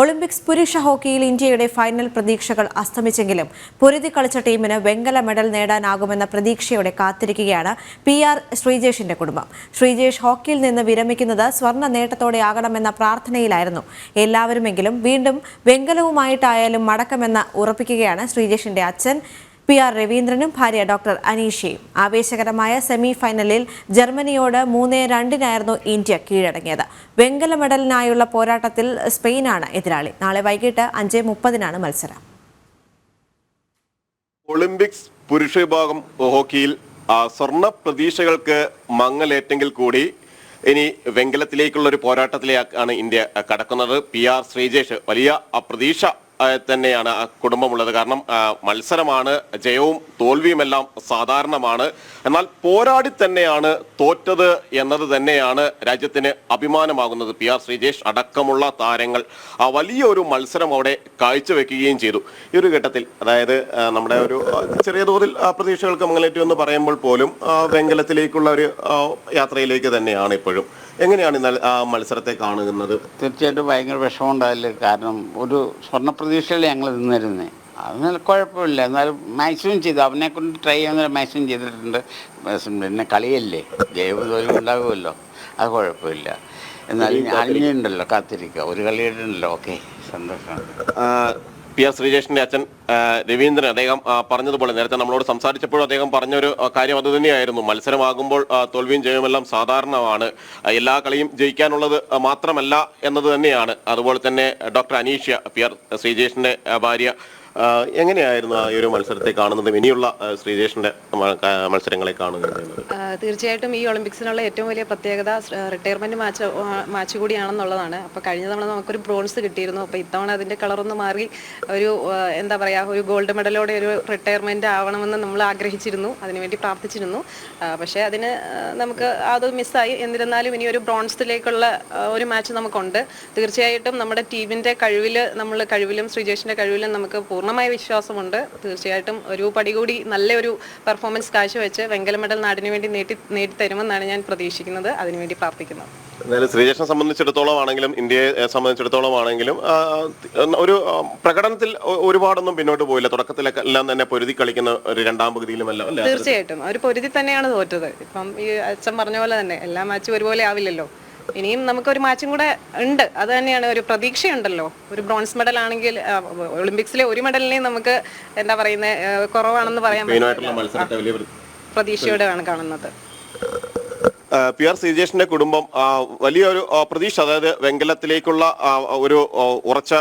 Olympics പുരുഷ ഹോക്കിയിൽ ഇന്ത്യയുടെ ഫൈനൽ പ്രതീക്ഷകൾ അസ്തമിച്ചെങ്കിലും പൊരുതി കളിച്ച ടീമിന് വെങ്കല മെഡൽ നേടാനാകുമെന്ന പ്രതീക്ഷയോടെ കാത്തിരിക്കുകയാണ് പി ആർ ശ്രീജേഷിന്റെ കുടുംബം. ശ്രീജേഷ് ഹോക്കിയിൽ നിന്ന് വിരമിക്കുന്നത് സ്വർണ നേട്ടത്തോടെയാകണമെന്ന പ്രാർത്ഥനയിലായിരുന്നു. എല്ലാവരുമെങ്കിലും വീണ്ടും വെങ്കലവുമായിട്ടായാലും മടക്കമെന്ന് ഉറപ്പിക്കുകയാണ് ശ്രീജേഷിന്റെ അച്ഛൻ പി ആർ രവീന്ദ്രനും ഭാര്യ ഡോക്ടർ അനീഷയും. ആവേശകരമായ സെമി ഫൈനലിൽ ജർമ്മനിയോട് മൂന്ന് രണ്ടിനായിരുന്നു ഇന്ത്യ കീഴടങ്ങിയത്. വെങ്കല മെഡലിനായുള്ള പോരാട്ടത്തിൽ സ്പെയിനാണ് എതിരാളി. നാളെ വൈകിട്ട് അഞ്ച് മുപ്പതിനാണ് മത്സരം. ഒളിമ്പിക്സ് പുരുഷ വിഭാഗം ഹോക്കിയിൽ സ്വർണ പ്രതീക്ഷകൾക്ക് മങ്ങലേറ്റെങ്കിൽ കൂടി ഇനി വെങ്കലത്തിലേക്കുള്ള ഒരു പോരാട്ടത്തിലേക്കാണ് ഇന്ത്യ കടക്കുന്നത്. പി ആർ ശ്രീജേഷ് വലിയ പ്രതീക്ഷ തന്നെയാണ് കുടുംബമുള്ളത്. കാരണം മത്സരമാണ് ജയവും തോൽവിയുമെല്ലാം സാധാരണമാണ്. എന്നാൽ പോരാടി തന്നെയാണ് തോറ്റത് എന്നത് തന്നെയാണ് രാജ്യത്തിന് അഭിമാനമാകുന്നത്. പി ആർ ശ്രീജേഷ് അടക്കമുള്ള താരങ്ങൾ ആ വലിയൊരു മത്സരം അവിടെ കാഴ്ചവെക്കുകയും ചെയ്തു. ഈ ഒരു ഘട്ടത്തിൽ അതായത് നമ്മുടെ ഒരു ചെറിയ തോതിൽ പ്രതീക്ഷകൾക്ക് മംഗലേറ്റു എന്ന് പറയുമ്പോൾ പോലും വെങ്കലത്തിലേക്കുള്ള ഒരു യാത്രയിലേക്ക് തന്നെയാണ് ഇപ്പോഴും. എങ്ങനെയാണ് ഇന്നലെ ആ മത്സരത്തെ കാണുന്നത്? തീർച്ചയായിട്ടും ഭയങ്കര വിഷമമുണ്ടായില്ല കാരണം ഒരു സ്വർണ പ്രതീക്ഷയിൽ ഞങ്ങൾ നിന്നിരുന്നത് അതിന് കുഴപ്പമില്ല. എന്നാലും മാക്സിമം ചെയ്തു. അവനെ കൊണ്ട് ട്രൈ ചെയ്യാൻ മാക്സിമം ചെയ്തിട്ടുണ്ട്. പിന്നെ കളിയല്ലേ? ജൈവ തോൽവി ഉണ്ടാകുമല്ലോ. അത് കുഴപ്പമില്ല. എന്നാലും അണിഞ്ഞുണ്ടല്ലോ കാത്തിരിക്കുക. ഒരു കളിയുടെ ഉണ്ടല്ലോ ഓക്കെ. സന്തോഷമുണ്ട് ആ, പി ആർ ശ്രീജേഷിന്റെ അച്ഛൻ രവീന്ദ്രൻ അദ്ദേഹം പറഞ്ഞതുപോലെ നേരത്തെ നമ്മളോട് സംസാരിച്ചപ്പോഴും അദ്ദേഹം പറഞ്ഞൊരു കാര്യം അത് തന്നെയായിരുന്നു. മത്സരമാകുമ്പോൾ തോൽവിയും ജയവുമെല്ലാം സാധാരണമാണ്. എല്ലാ കളിയും ജയിക്കാനുള്ളത് മാത്രമല്ല എന്നത് തന്നെയാണ്. അതുപോലെ തന്നെ ഡോക്ടർ അനീഷ്യ പി ആർ ശ്രീജേഷിന്റെ ഭാര്യ എങ്ങനെയായിരുന്നു ആ ഒരു മത്സരത്തെ കാണുന്നത് ഇനിയുള്ള ശ്രീജേഷിന്റെ മത്സരങ്ങളെ കാണുന്നത് തീർച്ചയായിട്ടും ഈ ഒളിമ്പിക്സിനുള്ള ഏറ്റവും വലിയ പ്രത്യേകത റിട്ടയർമെന്റ് മാച്ച് മാച്ച് കൂടിയാണെന്നുള്ളതാണ്. അപ്പോൾ കഴിഞ്ഞ തവണ നമുക്കൊരു ബ്രോൺസ് കിട്ടിയിരുന്നു. അപ്പോൾ ഇത്തവണ അതിന്റെ കളറൊന്ന് മാറി ഒരു എന്താ പറയാ ഒരു ഗോൾഡ് മെഡലോടെ ഒരു റിട്ടയർമെന്റ് ആവണമെന്ന് നമ്മൾ ആഗ്രഹിച്ചിരുന്നു. അതിനുവേണ്ടി പ്രാർത്ഥിച്ചിരുന്നു. പക്ഷെ അതിന് നമുക്ക് അത് മിസ്സായി എന്നിരുന്നാലും ഇനി ഒരു ബ്രോൺസിലേക്കുള്ള ഒരു മാച്ച് നമുക്കുണ്ട്. തീർച്ചയായിട്ടും നമ്മുടെ ടീമിന്റെ കഴിവിൽ നമ്മൾ കഴിവിലും ശ്രീജേഷിന്റെ കഴിവിലും നമുക്ക് പൂർണമായ വിശ്വാസമുണ്ട്. തീർച്ചയായിട്ടും ഒരു പടി കൂടി നല്ലൊരു പെർഫോമൻസ് കാഴ്ചവെച്ച് വെങ്കല മെഡൽ നാടിന് വേണ്ടി നേടി നേടിത്തരുമെന്നാണ് ഞാൻ പ്രതീക്ഷിക്കുന്നത്. അതിനുവേണ്ടി പ്രാർത്ഥിക്കുന്നത് എന്തായാലും സംബന്ധിച്ചിടത്തോളം ആണെങ്കിലും ഇന്ത്യയെ സംബന്ധിച്ചിടത്തോളം ആണെങ്കിലും ഒരു പ്രകടനത്തിൽ ഒരുപാടൊന്നും പിന്നോട്ട് പോയില്ല. തുടക്കത്തിലൊക്കെ എല്ലാം തന്നെ പൊരുതി കളിക്കുന്ന ഒരു രണ്ടാം പകുതിയിലും എല്ലാം തീർച്ചയായിട്ടും. ഒരു പൊരുതി തന്നെയാണ് തോറ്റത്. ഇപ്പം ഈ അച്ഛൻ പറഞ്ഞ പോലെ തന്നെ എല്ലാ മാച്ചും ഒരുപോലെ ആവില്ലല്ലോ. ഇനിയും നമുക്കൊരു മാച്ചും കൂടെ ഉണ്ട്. അത് തന്നെയാണ് ഒരു പ്രതീക്ഷയുണ്ടല്ലോ. ഒരു ബ്രോൺസ് മെഡൽ ആണെങ്കിൽ ഒളിമ്പിക്സിലെ ഒരു മെഡലിനെയും നമുക്ക് എന്താ പറയുന്നത് കുറവാണെന്ന് പറയാൻ പറ്റില്ല. പ്രതീക്ഷയോടെയാണ് കാണുന്നത്. പി ആർ ശ്രീജേഷിന്റെ കുടുംബം വലിയൊരു പ്രതീക്ഷ അതായത് വെങ്കലത്തിലേക്കുള്ള ഒരു ഉറച്ച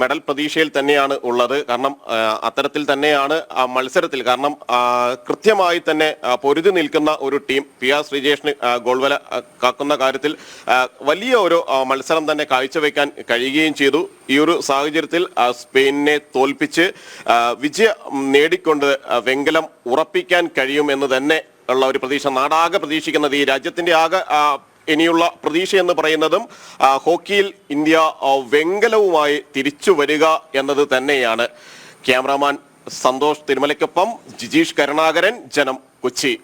മെഡൽ പ്രതീക്ഷയിൽ തന്നെയാണ് ഉള്ളത്. കാരണം അത്തരത്തിൽ തന്നെയാണ് മത്സരത്തിൽ കാരണം കൃത്യമായി തന്നെ പൊരുതി നിൽക്കുന്ന ഒരു ടീം പി ആർ ശ്രീജേഷിന് ഗോൾവല കാക്കുന്ന കാര്യത്തിൽ വലിയ ഒരു മത്സരം തന്നെ കാഴ്ചവെക്കാൻ കഴിയുകയും ചെയ്തു. ഈ ഒരു സാഹചര്യത്തിൽ സ്പെയിനിനെ തോൽപ്പിച്ച് വിജയം നേടിക്കൊണ്ട് വെങ്കലം ഉറപ്പിക്കാൻ കഴിയുമെന്ന് തന്നെ ഉള്ള ഒരു പ്രതീക്ഷ നാടാകെ പ്രതീക്ഷിക്കുന്നത് ഈ രാജ്യത്തിന്റെ ആകെ ഇനിയുള്ള പ്രതീക്ഷ എന്ന് പറയുന്നതും ഹോക്കിയിൽ ഇന്ത്യ വെങ്കലവുമായി തിരിച്ചു വരിക എന്നത് തന്നെയാണ്. ക്യാമറാമാൻ സന്തോഷ് തിരുമലയ്ക്കൊപ്പം ജിജീഷ് കരുണാകരൻ ജനം കൊച്ചി.